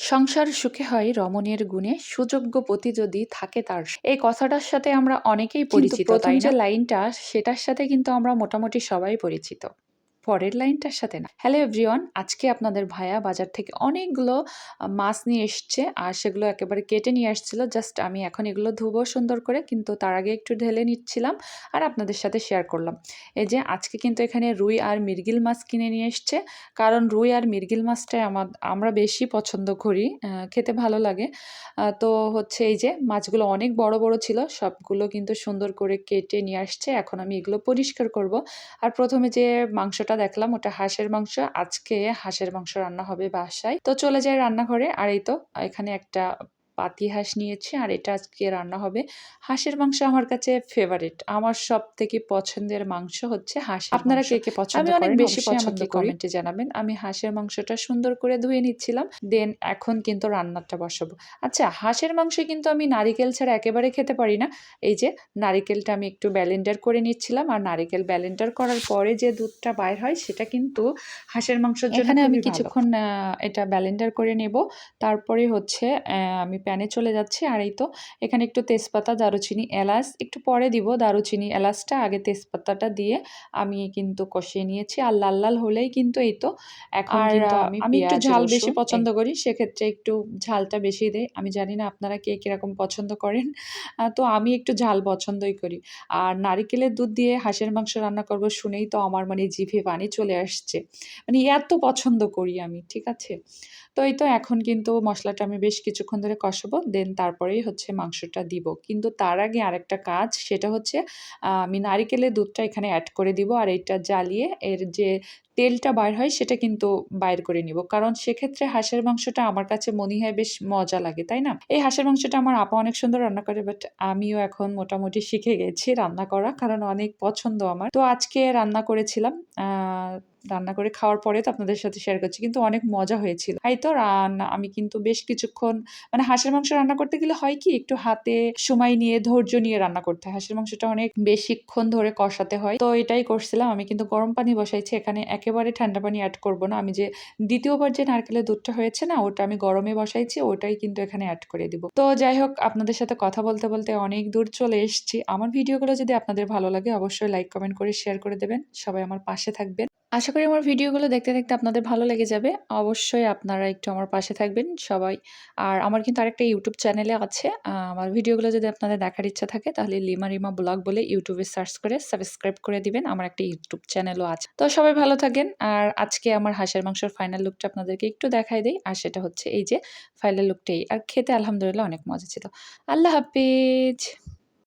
সংসার সুখে হয় রমণের গুণে সুযোগ্য পতি যদি থাকে তার এই কথাটার সাথে আমরা অনেকেই পরিচিত প্রথম যে লাইনটা সেটার সাথে কিন্তু আমরা মোটামুটি সবাই পরিচিত। পরের লাইনটার সাথে না। হ্যালো এভরিওয়ান আজকে আপনাদের ভাইয়া বাজার থেকে অনেকগুলো মাছ নিয়ে এসছে, আর সেগুলো একেবারে কেটে নিয়ে আসছিল। জাস্ট আমি এখন এগুলো ধুবো সুন্দর করে, কিন্তু তার আগে একটু ঢেলে নিচ্ছিলাম, আর আপনাদের সাথে শেয়ার করলাম। এই যে, আজকে কিন্তু এখানে রুই আর মিরগিল মাছ কিনে নিয়ে এসছে, কারণ রুই আর মিরগিল মাছটাই আমার, আমরা বেশি পছন্দ করি খেতে ভালো লাগে। তো হচ্ছে এই যে, মাছগুলো অনেক বড় বড় ছিল, সবগুলো কিন্তু সুন্দর করে কেটে নিয়ে আসছে, এখন আমি এগুলো পরিষ্কার করব। আর প্রথমে যে মাংসটা দেখলাম, ওটা হাঁসের মাংস। আজকে হাঁসের মাংস রান্না হবে বাসায়। তো চলে যাই রান্নাঘরে। আর এই তো, এখানে একটা পাতি হাঁস নিয়েছি আর এটা আজকে রান্না হবে। হাঁসের মাংস আমার কাছে ফেভারিট আমার সব থেকে পছন্দের মাংস হচ্ছে হাঁস আপনারা কে কে পছন্দ আমি অনেক বেশি পছন্দ কমেন্টে জানাবেন। আমি হাঁসের মাংসটা সুন্দর করে ধুয়ে নিচ্ছিলাম দেন এখন কিন্তু রান্নাটা বসাবো। আচ্ছা হাঁসের মাংস কিন্তু আমি নারিকেল ছাড়া একেবারে খেতে পারি না। এই যে নারিকেলটা আমি একটু ব্যালেন্ডার করে নিচ্ছিলাম আর নারিকেল ব্যালেন্ডার করার পরে যে দুধটা বাইর হয় সেটা কিন্তু হাঁসের মাংসের জন্য আমি কিছুক্ষণ, এটা ব্যালেন্ডার করে নেব। তারপরে হচ্ছে আহ, আমি প্যানে চলে যাচ্ছি। আর এই তো এখানে একটু তেজপাতা দারুচিনি এলাচ একটু পরে দিব দারুচিনি এলাচটা আগে তেজপাতাটা দিয়ে আমি কিন্তু কষিয়ে নিয়েছি। আর লাল লাল হলেই কিন্তু এই তো। এখন আর, আমি একটু ঝাল বেশি পছন্দ করি সেক্ষেত্রে একটু ঝালটা বেশি দেয় আমি জানি না আপনারা কে কীরকম পছন্দ করেন। তো আমি একটু ঝাল পছন্দই করি। আর নারিকেলের দুধ দিয়ে হাঁসের মাংস রান্না করব শুনেই তো আমার মানে জিভে পানি চলে আসছে। মানে এত পছন্দ করি আমি ঠিক আছে? তো এই তো এখন কিন্তু মশলাটা আমি বেশ কিছুক্ষণ ধরে কষাবো দেন তারপরেই হচ্ছে মাংসটা দিব। কিন্তু তার আগে আরেকটা কাজ, সেটা হচ্ছে আমি নারিকেলের দুধটা এখানে অ্যাড করে দিব, আর এটা জ্বালিয়ে এর যে তেলটা বাইর হয়, সেটা কিন্তু বাইর করে নিব। কারণ সেক্ষেত্রে হাঁসের মাংসটা আমার কাছে মনে হয় বেশ মজা লাগে, তাই না? এই হাঁসের মাংসটা আমার আপা অনেক সুন্দর রান্না করে বাট আমিও এখন মোটামুটি শিখে গেছি রান্না করা, কারণ অনেক পছন্দ আমার। তো আজকে রান্না করেছিলাম রান্না করে খাওয়ার পরে তো আপনাদের সাথে শেয়ার করছি, কিন্তু অনেক মজা হয়েছিল। তাই তো? রান্না আমি কিন্তু বেশ কিছুক্ষণ মানে হাঁসের মাংস রান্না করতে গেলে হয় কি, একটু হাতে সময় নিয়ে, ধৈর্য নিয়ে রান্না করতে হয়। হাঁসের মাংসটা অনেক বেশিক্ষণ ধরে কষাতে হয়। তো এটাই করছিলাম, আমি কিন্তু গরম পানি বসাইছি, এখানে একেবারে ঠান্ডা পানি অ্যাড করব না। আমি যে দ্বিতীয়বার যে নারকেলের দুধটা হয়েছে না, ওটা আমি গরমে বসাইছি, ওটাই কিন্তু এখানে অ্যাড করে দিব। তো যাই হোক, আপনাদের সাথে কথা বলতে বলতে অনেক দূর চলে এসেছি। আমার ভিডিওগুলো যদি আপনাদের ভালো লাগে, অবশ্যই লাইক কমেন্ট করে শেয়ার করে দেবেন। সবাই আমার পাশে থাকবেন। আশা করি আমার ভিডিওগুলো দেখতে দেখতে আপনাদের ভালো লেগে যাবে। অবশ্যই আপনারা একটু আমার পাশে থাকবেন সবাই। আর আমার কিন্তু আরেকটা ইউটিউব চ্যানেলে আছে। আমার ভিডিওগুলো যদি আপনাদের দেখার ইচ্ছা থাকে, তাহলে লিমা রিমা ব্লগ বলে ইউটিউবে সার্চ করে সাবস্ক্রাইব করে দিবেন। আমার একটা ইউটিউব চ্যানেলও আছে। তো সবাই ভালো থাকেন। আর আজকে আমার হাঁসের মাংসের ফাইনাল লুকটা আপনাদেরকে একটু দেখাই দেই। আর সেটা হচ্ছে এই যে ফাইনাল লুকটাই আর খেতে আলহামদুলিল্লাহ অনেক মজা ছিল। আল্লাহ হাফিজ!